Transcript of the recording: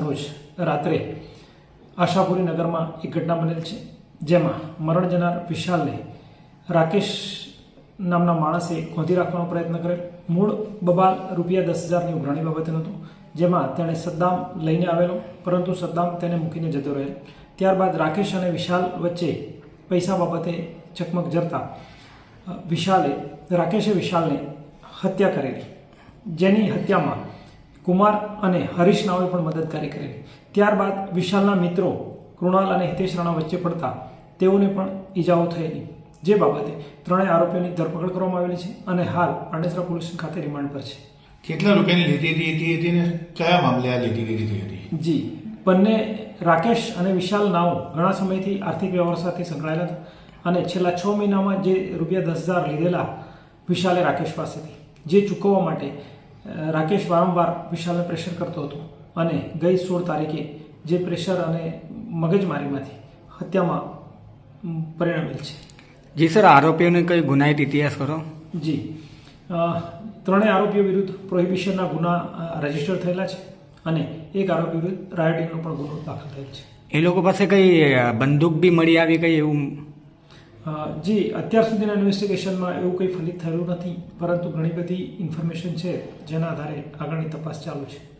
રોજ રાત્રે આશાપુરી નગરમાં એક ઘટના બનેલ છે, જેમાં મરણ જનાર વિશાલને રાકેશ નામના માણસે ખોંધી રાખવાનો પ્રયત્ન કરેલ. મૂળ બબાલ રૂપિયા દસ હજારની ઉઘરાણી બાબતનું હતું, જેમાં તેણે સદ્દામ લઈને આવેલો, પરંતુ સદ્દામ તેને મૂકીને જતો રહેલ. ત્યારબાદ રાકેશ અને વિશાલ વચ્ચે પૈસા બાબતે ચકમક જરતા વિશાલે, રાકેશે વિશાલને હત્યા કરેલી. જેની હત્યામાં કુમાર અને હરીશ નાવે પણ મદદકારી કરેલી ત્યારબાદ વિશાલના મિત્રો કૃણાલ અને હિતેશ રાણા વચ્ચે પડતા તેઓને પણ ઈજાઓ થયેલી. જે બાબતે ત્રણેય આરોપીઓની ધરપકડ કરવામાં આવેલી છે અને હાલ પાંડેસરા પોલીસ ખાતે રિમાન્ડ પર છે. કેટલા રૂપિયાની લીધી લીધી હતી ને કયા મામલે આ લીધી લીધી હતી? જી બંને રાકેશ અને વિશાલ નાઓ ઘણા સમયથી આર્થિક વ્યવહાર સાથે સંકળાયેલા હતા અને છેલ્લા છ મહિનામાં જે રૂપિયા દસ હજાર લીધેલા વિશાલે રાકેશ પાસેથી જે ચૂકવવા માટે રાકેશ વારંવાર વિશાલને પ્રેશર કરતો હતો અને ગઈ સોળ તારીખે જે પ્રેશર અને મગજમારીમાંથી હત્યામાં પરિણમેલ છે. જી સર આરોપીઓને કઈ ગુનાહિત ઇતિહાસ કરો? જી. ત્રણેય આરોપીઓ વિરુદ્ધ પ્રોહિબિશનના ગુના રજિસ્ટર થયેલા છે અને એક આરોપી વિરુદ્ધ રાયોટિંગનો પણ ગુનો દાખલ થયેલ છે. એ લોકો પાસે કઈ બંદૂક બી મળી આવી કઈ એવું જી, અત્યાર સુધીના ઇન્વેસ્ટિગેશનમાં એવું કંઈ ફલિત થયું નથી, પરંતુ ઘણી બધી ઇન્ફોર્મેશન છે, જેના આધારે આગળની તપાસ ચાલુ છે.